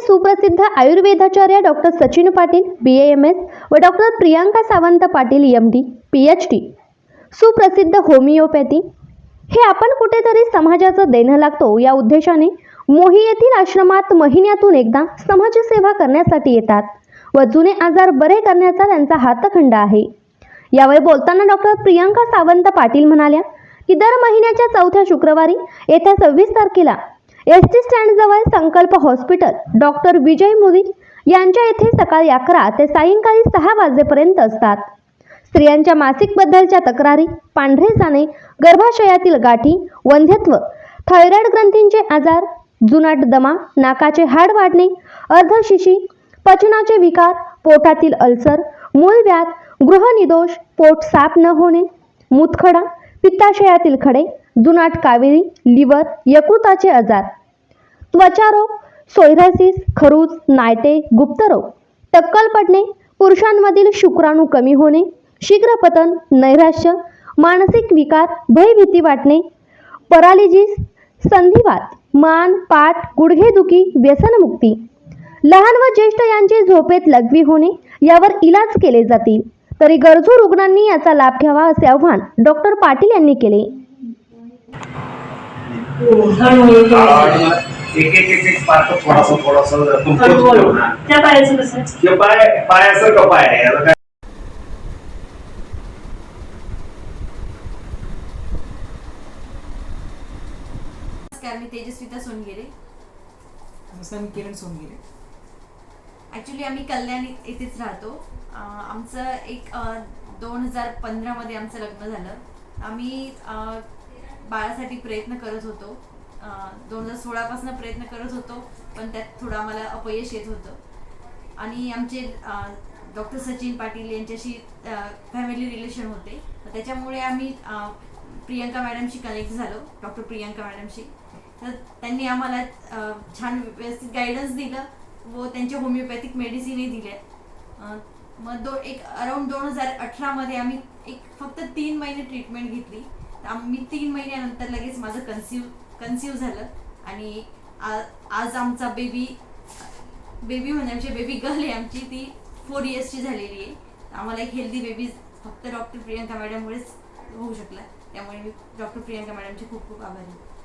सुप्रसिद्ध आयुर्वेदाचार्य doctor Sachin Patil B M S व doctor Priyanka Sawant Patil M D P H D सुप्रसिद्ध homeopathy. हे आपण कुठेतरी समाजाचं देणं लागतो या उद्देशाने मोही येथील आश्रमात महिन्यातून एकदा समाजसेवा करण्यासाठी येतात व जुने आजार बरे करण्याचा त्यांचा हातखंड आहे. यावेळी बोलताना डॉक्टर प्रियांका सावंत पाटील म्हणाल्या की दर महिन्याच्या चौथ्या शुक्रवारी येत्या सव्वीस तारखेला एस टी स्टँडजवळ संकल्प हॉस्पिटल डॉक्टर विजय मोदी यांच्या येथे सकाळी अकरा ते सायंकाळी सहा वाजेपर्यंत असतात. स्त्रियांच्या मासिकबद्दलच्या तक्रारी पांढरे जाणे गर्भाशयातील गाठी वंध्यत्व थायरॉइड ग्रंथींचे आजार जुनाट दमा नाकाचे हाड वाढणे अर्धशिशी पचनाचे विकार पोटातील अल्सर मूळव्याध गृहनिदोष पोट साफ न होणे मूतखडा पित्ताशयातील खडे जुनाट कावेरी लिव्हर यकृताचे आजार. त्वचारोग सोयरासिस खरूज नायटे गुप्तरोग टक्कल पडणे पुरुषांमधील शुक्राणू कमी होणे शीघ्रपतन नैराश्य मानसिक विकार भयभीती वाटणे परालिजिस संधिवात मान पाठ गुडघेदुखी व्यसनमुक्ती. लहान व ज्येष्ठ यांचे झोपेत लघवी होणे यावर इलाज केले जातील. तरी गरजू रुग्णांनी याचा लाभ घ्यावा असे आव्हान डॉक्टर पाटील यांनी केले. एक एक एक एक पार्ट थोडासा थोडासा त्या पायाचं कसं? हे पाय पायाचं का पाय आहे? याला काय नमस्कार मी तेजस्विता सोनगिरे. नमस्कार मी किरण सोनगिरे. ॲक्च्युली आम्ही कल्याण येथेच राहतो. अं, आमचं एक दोन हजार पंधरामध्ये आमचं लग्न झालं. आम्ही अं, बाळासाठी प्रयत्न करत होतो. दोन हजार सोळापासून प्रयत्न करत होतो पण त्यात थोडं आम्हाला अपयश येत होतं. आणि आमचे डॉक्टर सचिन पाटील यांच्याशी फॅमिली रिलेशन होते. तर त्याच्यामुळे आम्ही प्रियंका मॅडमशी कनेक्ट झालो डॉक्टर प्रियंका मॅडमशी. तर त्यांनी आम्हाला छान व्यवस्थित गायडन्स दिलं व त्यांच्या होमिओपॅथिक मेडिसिनही दिल्या. मग दो एक अराऊंड दोन हजार अठरामध्ये आम्ही एक फक्त तीन महिने ट्रीटमेंट घेतली. तर आम्ही तीन महिन्यानंतर लगेच माझं कन्सिव्ह कन्सिव्ह झालं. आणि आज आमचा बेबी बेबी म्हणजे बेबी गर्ल आहे. आमची ती फोर इयर्सची झालेली आहे. आम्हाला एक हेल्दी बेबी फक्त डॉक्टर प्रियंका मॅडममुळेच होऊ शकला. त्यामुळे मी डॉक्टर प्रियंका मॅडमचे खूप खूप आभारी आहे.